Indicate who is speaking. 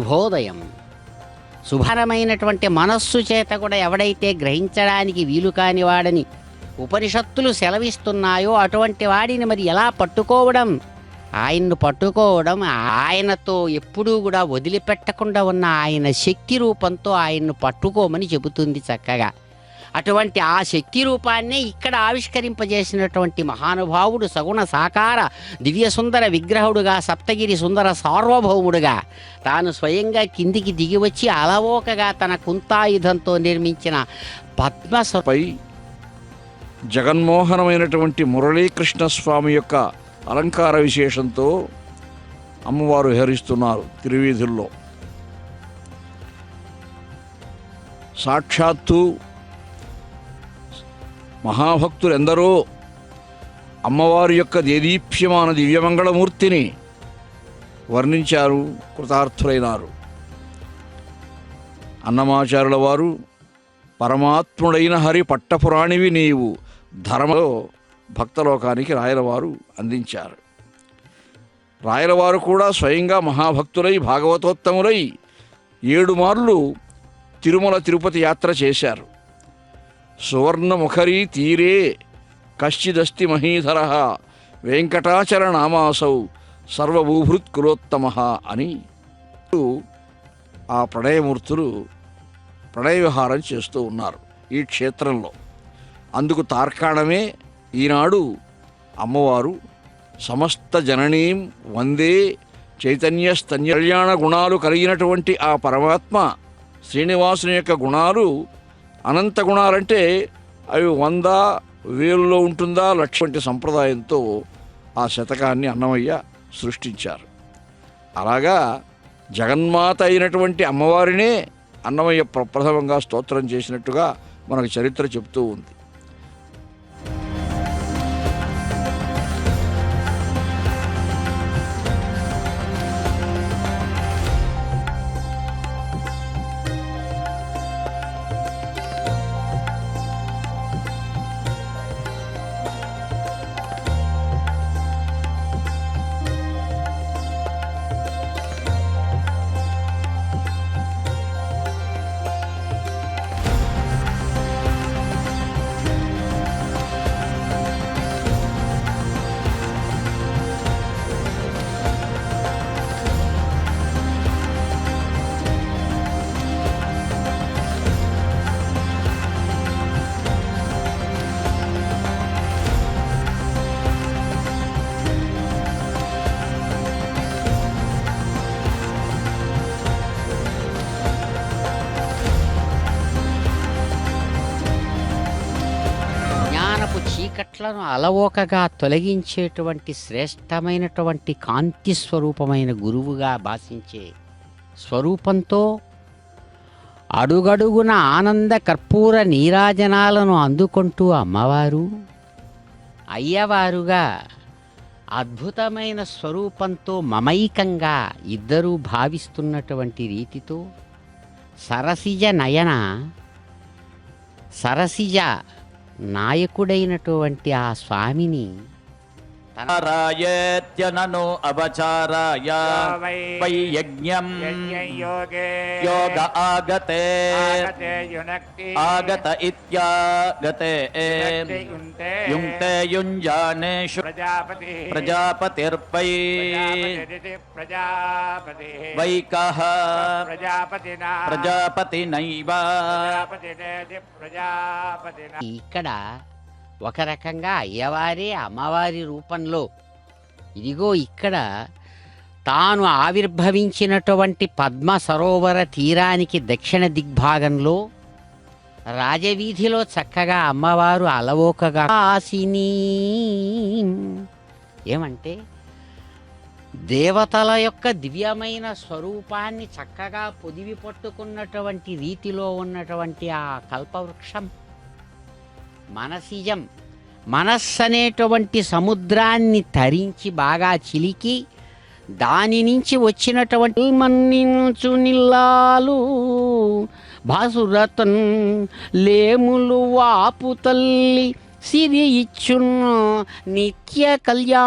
Speaker 1: శుభోదయం. శుభరమైనటువంటి మనస్సు చేత కూడా ఎవడైతే గ్రహించడానికి వీలు కాని వాడని ఉపనిషత్తులు సెలవిస్తున్నాయో అటువంటి వాడిని మరి ఎలా పట్టుకోవడం? ఆయన్ను పట్టుకోవడం ఆయనతో ఎప్పుడూ కూడా వదిలిపెట్టకుండా ఉన్న ఆయన శక్తి రూపంతో ఆయన్ను పట్టుకోమని చెబుతుంది చక్కగా. అటువంటి ఆ శక్తి రూపాన్నే ఇక్కడ ఆవిష్కరింపజేసినటువంటి మహానుభావుడు సగుణ సాకార దివ్య సుందర విగ్రహుడుగా సప్తగిరి సుందర సార్వభౌముడుగా తాను స్వయంగా కిందికి దిగి వచ్చి అలవోకగా తన కుంతాయుధంతో నిర్మించిన
Speaker 2: పద్మపై జగన్మోహనమైనటువంటి మురళీకృష్ణ స్వామి యొక్క అలంకార విశేషంతో అమ్మవారు విహరిస్తున్నారు తిరువీధుల్లో. సాక్షాత్తు మహాభక్తులు ఎందరో అమ్మవారి యొక్క దేదీప్యమాన దివ్యమంగళమూర్తిని వర్ణించారు కృతార్థులైనారు. అన్నమాచారుల వారు పరమాత్ముడైన హరి పట్టపురాణివి నీవు ధర్మలో భక్తలోకానికి రాయలవారు అందించారు. రాయలవారు కూడా స్వయంగా మహాభక్తులై భాగవతోత్తములై ఏడు మార్లు తిరుమల తిరుపతి యాత్ర చేశారు. సువర్ణముఖరీ తీరే కశ్చిదస్తి మహీధర వెంకటాచల నామాసౌ సర్వభూభృత్ కులోత్తమ అని ఆ ప్రణయమూర్తులు ప్రణయ విహారం చేస్తూ ఉన్నారు ఈ క్షేత్రంలో. అందుకు తార్కాణమే ఈనాడు అమ్మవారు సమస్త జననీం వందే చైతన్య స్తన్య కళ్యాణ గుణాలు కలిగినటువంటి ఆ పరమాత్మ శ్రీనివాసుని యొక్క గుణాలు అనంత గుణాలంటే అవి వంద వేలులో ఉంటుందా లక్ష వంటి సంప్రదాయంతో ఆ శతకాన్ని అన్నమయ్య సృష్టించారు. అలాగా జగన్మాత అయినటువంటి అమ్మవారినే అన్నమయ్య ప్రప్రథమంగా స్తోత్రం చేసినట్టుగా మనకు చరిత్ర చెబుతూ ఉంది.
Speaker 1: చీకట్లను అలవోకగా తొలగించేటువంటి శ్రేష్టమైనటువంటి కాంతి స్వరూపమైన గురువుగా భాషించే స్వరూపంతో అడుగడుగున ఆనంద కర్పూర నీరాజనాలను అందుకుంటూ అమ్మవారు అయ్యవారుగా అద్భుతమైన స్వరూపంతో మమైకంగా ఇద్దరూ భావిస్తున్నటువంటి రీతితో సరసిజ నయన సరసిజ నాయకుడైనటువంటి ఆ స్వామిని తన
Speaker 3: చారాయేత్యనను అవచారాయ
Speaker 4: వై
Speaker 3: యజ్ఞం
Speaker 4: యోగే
Speaker 3: ఆగతే
Speaker 4: ఆగతే
Speaker 3: ఇత్యాగతే యుంక్తే యుంజానేషు
Speaker 4: ప్రజాపతి
Speaker 3: ప్రజాపతిర్పై వైకః
Speaker 4: ప్రజాపతినా
Speaker 3: ప్రజాపతినైవ
Speaker 1: ఇక్కడ ఒక రకంగా అయ్యవారే అమ్మవారి రూపంలో. ఇదిగో ఇక్కడ తాను ఆవిర్భవించినటువంటి పద్మ సరోవర తీరానికి దక్షిణ దిగ్భాగంలో రాజవీధిలో చక్కగా అమ్మవారు అలవోకగా ఆసిని. ఏమంటే దేవతల యొక్క దివ్యమైన స్వరూపాన్ని చక్కగా పొదివి పట్టుకున్నటువంటి రీతిలో ఉన్నటువంటి ఆ కల్పవృక్షం. మనసిజం మనస్సు అనేటువంటి సముద్రాన్ని తరించి బాగా చిలికి దాని నుంచి వచ్చినటువంటి మన్నించు నిల్లాలు భాసురతన్ లేములు వాపు తల్లి సిరి ఇచ్చును నిత్య కళ్యాణ